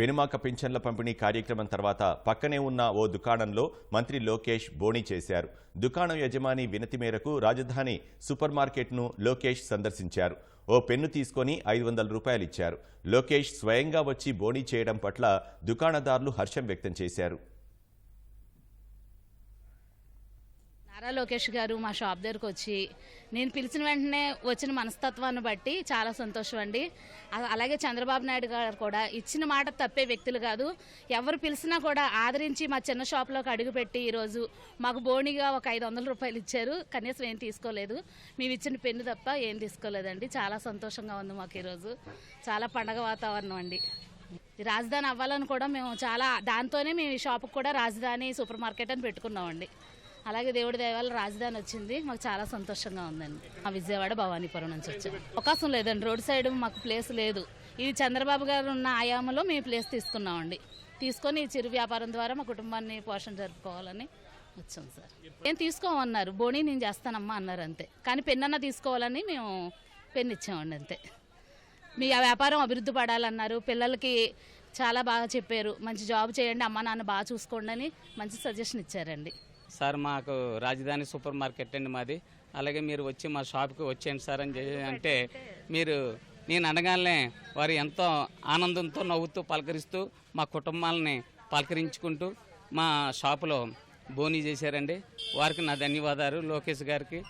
పెనుమాక పింఛన్ల పంపిణీ కార్యక్రమం తర్వాత పక్కనే ఉన్న ఓ దుకాణంలో మంత్రి లోకేష్ బోణీ చేశారు. దుకాణం యజమాని వినతి మేరకు రాజధాని సూపర్ మార్కెట్ను లోకేష్ సందర్శించారు. ఓ పెన్ను తీసుకొని ఐదు వందల రూపాయలిచ్చారు లోకేష్ స్వయంగా వచ్చి బోణీ చేయడం పట్ల దుకాణదారులు హర్షం వ్యక్తం చేశారు. నారా లోకేష్ గారు మా షాప్ దగ్గరకు వచ్చి నేను పిలిచిన వెంటనే వచ్చిన మనస్తత్వాన్ని బట్టి చాలా సంతోషం అండి. అలాగే చంద్రబాబు నాయుడు గారు కూడా ఇచ్చిన మాట తప్పే వ్యక్తులు కాదు. ఎవరు పిలిచినా కూడా ఆదరించి మా చిన్న షాప్లోకి అడుగుపెట్టి ఈరోజు మాకు బోణిగా ఒక ఐదు వందల రూపాయలు ఇచ్చారు. కనీసం ఏం తీసుకోలేదు. మేము ఇచ్చిన పెన్ను తప్ప ఏం తీసుకోలేదండి. చాలా సంతోషంగా ఉంది మాకు ఈరోజు. చాలా పండగ వాతావరణం అండి. రాజధాని అవ్వాలని కూడా మేము చాలా దాంతోనే మేము ఈ షాప్కి కూడా రాజధాని సూపర్ మార్కెట్ అని పెట్టుకున్నామండి. అలాగే దేవుడి దేవాల రాజధాని వచ్చింది. మాకు చాలా సంతోషంగా ఉందండి. మా విజయవాడ భవానీపురం నుంచి వచ్చాం. అవకాశం లేదండి. రోడ్ సైడ్ మాకు ప్లేస్ లేదు. ఇది చంద్రబాబు గారు ఉన్న ఆయామలో మేము ప్లేస్ తీసుకున్నామండి. తీసుకొని ఈ చిరు వ్యాపారం ద్వారా మా కుటుంబాన్ని పోషణ జరుపుకోవాలని వచ్చాం సార్. ఏం తీసుకోమన్నారు. బోణి నేను చేస్తానమ్మా అన్నారు అంతే. కానీ పెన్నన్న తీసుకోవాలని మేము పెన్ను ఇచ్చామండి అంతే. మీ ఆ వ్యాపారం అభివృద్ధి పడాలన్నారు. పిల్లలకి చాలా బాగా చెప్పారు. మంచి జాబ్ చేయండి. అమ్మ నాన్న బాగా చూసుకోండి అని మంచి సజెషన్ ఇచ్చారండి. సార్ మాకు రాజధాని సూపర్ మార్కెట్ అండి మాది. అలాగే మీరు వచ్చి మా షాప్కి వచ్చేయండి సార్ అని అంటే మీరు నేను అనగానే వారు ఎంతో ఆనందంతో నవ్వుతూ పలకరిస్తూ మా కుటుంబాలని పలకరించుకుంటూ మా షాపులో బోనీ చేశారండి. వారికి నా ధన్యవాదాలు లోకేష్ గారికి.